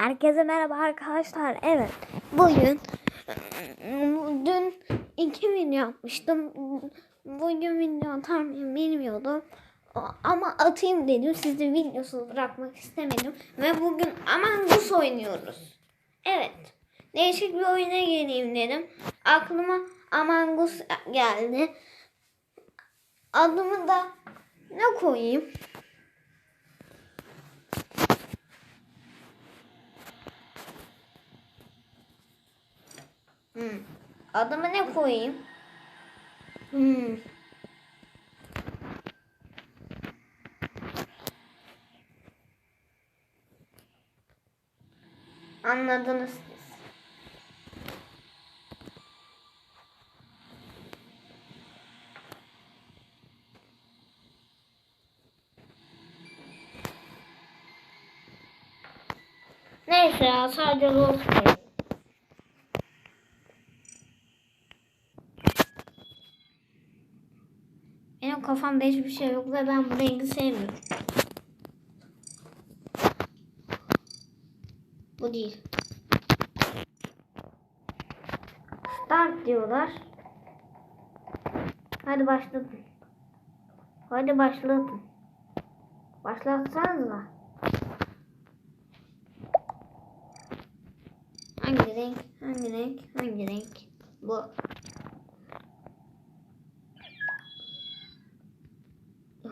Herkese merhaba arkadaşlar. Evet. Bugün dün iki video yapmıştım. Bugün video tam bilmiyordum. Ama atayım dedim. Sizi videosuz bırakmak istemedim. Ve bugün Among Us oynuyoruz. Evet. Değişik bir oyuna geleyim dedim. Aklıma Among Us geldi. Adımı da ne koyayım? Hmm. Adımı ne koyayım? Hmm. Anladınız siz. Neyse ya sadece Rose kafamda hiçbir şey yok ve ben bu rengi sevmiyorum. Bu değil. Start diyorlar. Hadi başlatın. Hadi başlatın. Başlatsanıza. Hangi renk? Hangi renk? Hangi renk? Bu.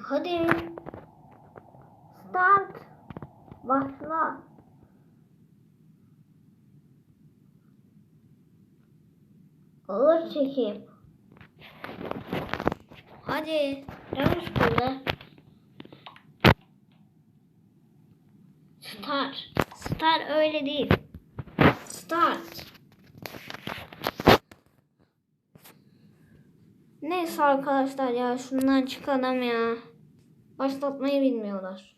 Hadi. Start. Başla. Ağır çekim. Hadi. Yavaş kızı. Start. Start öyle değil. Start. Neyse arkadaşlar ya şundan çıkalım ya. Başlatmayı bilmiyorlar.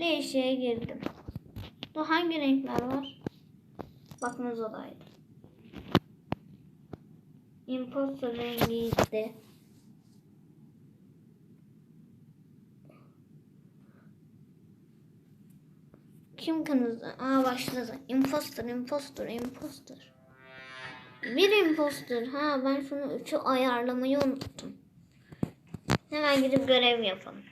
Değişiğe girdim. Bu hangi renkler var? Bakmanız olaydı. Imposter rengi gitti. Kim kırmızı? Aa başladı. Imposter, imposter, imposter. Bir imposter. Ha ben şunu üçü ayarlamayı unuttum. Hemen gidip görev yapalım.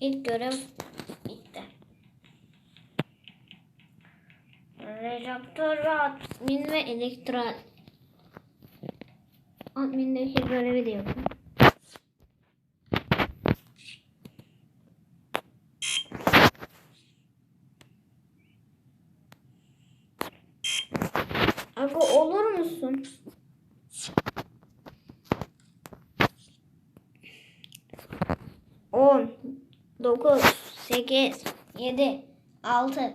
İlk görev bitti. Reaktör ve admin ve elektral. Admindeki görevi de yapın. Aga olur musun? On, dokuz, sekiz, yedi, altı,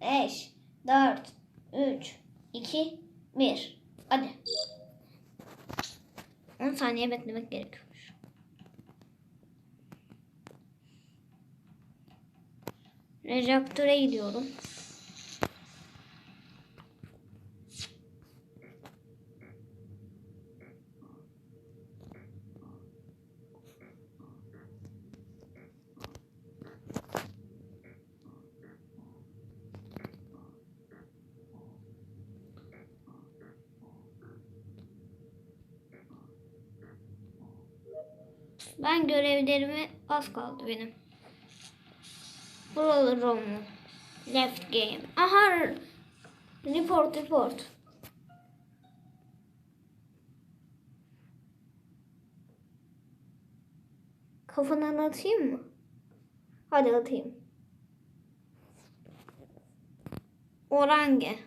beş, dört, üç, iki, bir. Hadi. On saniye beklemek gerekiyormuş. Reaktöre gidiyorum. Ben görevlerimi az kaldı benim. Buralı Romu. Left game. Aha. Report report. Kafadan atayım mı? Hadi atayım. Orange.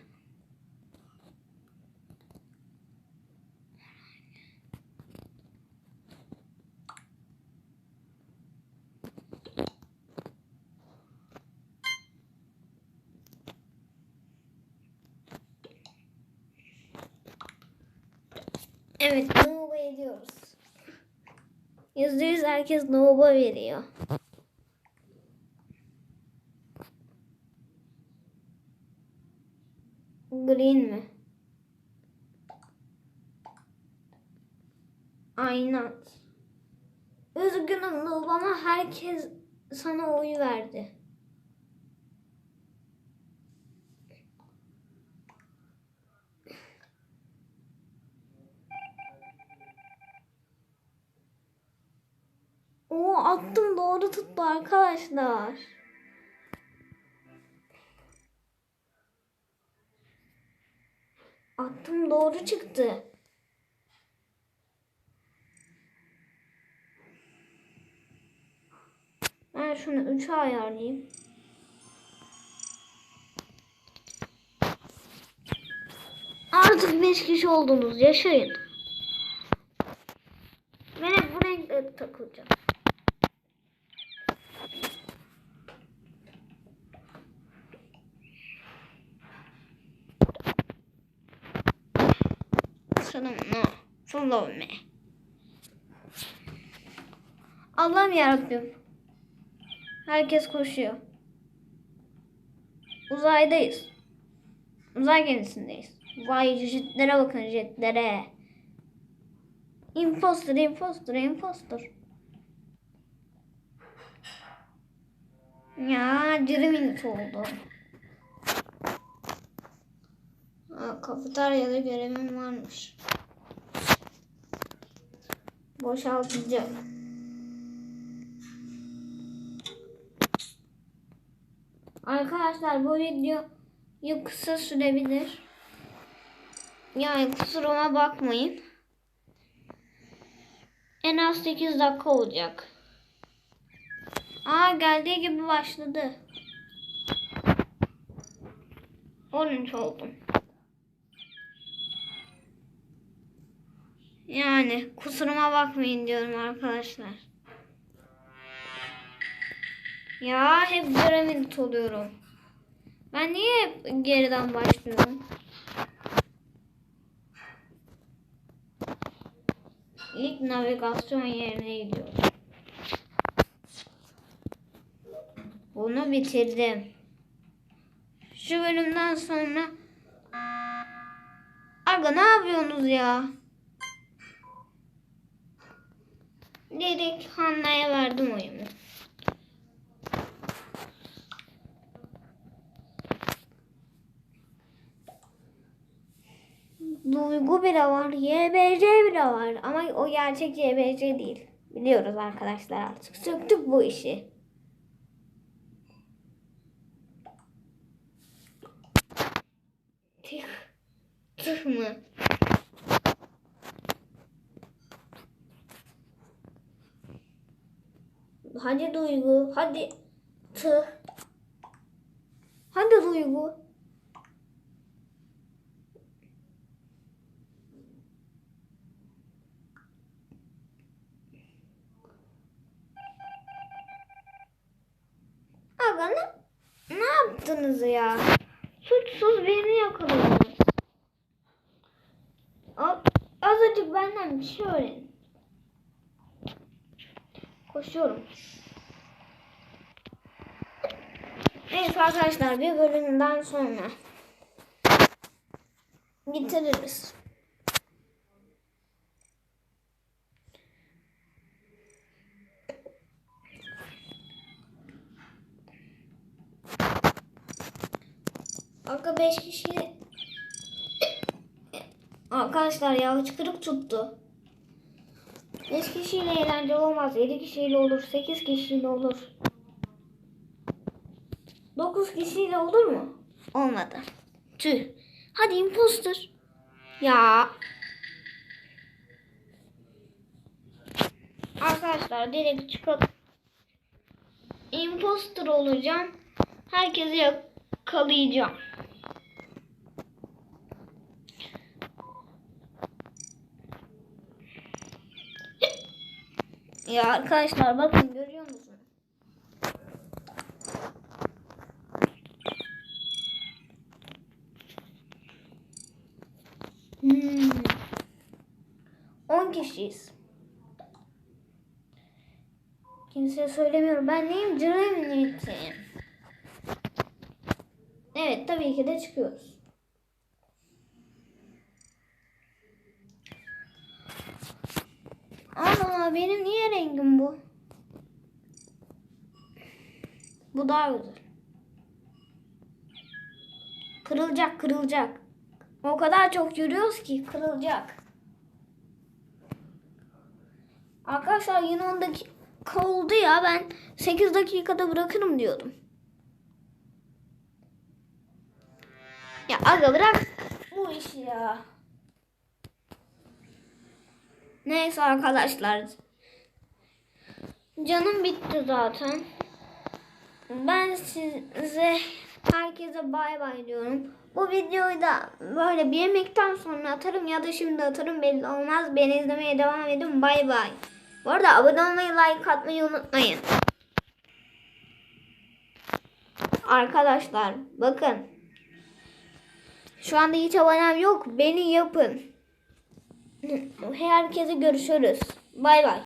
Evet, Nova ediyoruz. Yüzde yüz herkes Nova veriyor. Green mi? Aynen. Üzgünüm Nul ama herkes sana oy verdi. Attım doğru tuttu arkadaşlar. Attım doğru çıktı. Ben şunu 3'e ayarlayayım. Artık 5 kişi oldunuz. Yaşayın. Ben hep bu renkle takılacağım. Me. Follow me. Allah'ım yarabbim. Herkes koşuyor. Uzaydayız. Uzay gemisindeyiz. Vay jetlere bakın jetlere. Imposter, imposter, imposter. Ya minut oldu. Kafeteryada görevim varmış. Boşaltacağım. Arkadaşlar bu video kısa sürebilir. Yani kusuruma bakmayın. En az 8 dakika olacak. Aa geldiği gibi başladı. 13 oldum. Yani kusuruma bakmayın diyorum arkadaşlar. Ya hep piramit oluyorum. Ben niye hep geriden başlıyorum? İlk navigasyon yerine gidiyorum. Bunu bitirdim. Şu bölümden sonra Aga ne yapıyorsunuz ya? Direkt Hanna'ya verdim oyunu. Duygu bile var, YBC bile var ama o gerçek YBC değil. Biliyoruz arkadaşlar artık. Söktük bu işi. Tüh. Tüh mü? Hadi Duygu, hadi. Tüh. Hadi Duygu. Aga ne, ne yaptınız ya? Suçsuz birini yakaladınız. Azıcık benden bir şey öğrenin. Koşuyorum. Neyse arkadaşlar bir bölümden sonra bitiririz. Arka 5 kişi Arkadaşlar ya hıçkırık tuttu. 5 kişiyle eğlence olmaz. 7 kişiyle olur. 8 kişiyle olur. 9 kişiyle olur mu? Olmadı. Tüh. Hadi imposter. Ya. Arkadaşlar direkt çıkıp imposter olacağım. Herkesi yakalayacağım. Ya arkadaşlar bakın görüyor musunuz? Hmm. 10 kişiyiz. Kimseye söylemiyorum. Ben neyim? Cıremniyetiyim. Evet tabii ki de çıkıyoruz. Benim niye rengim bu? Bu daha güzel. Kırılacak kırılacak. O kadar çok yürüyoruz ki kırılacak. Arkadaşlar yine 10 dakika oldu ya ben 8 dakikada bırakırım diyordum. Ya aga bırak bu işi ya. Neyse arkadaşlar. Canım bitti zaten. Ben size herkese bay bay diyorum. Bu videoyu da böyle bir yemekten sonra atarım ya da şimdi atarım belli olmaz. Beni izlemeye devam edin. Bay bay. Bu arada abone olmayı, like atmayı unutmayın. Arkadaşlar bakın. Şu anda hiç abonem yok. Beni yapın. Herkese görüşürüz. Bay bay.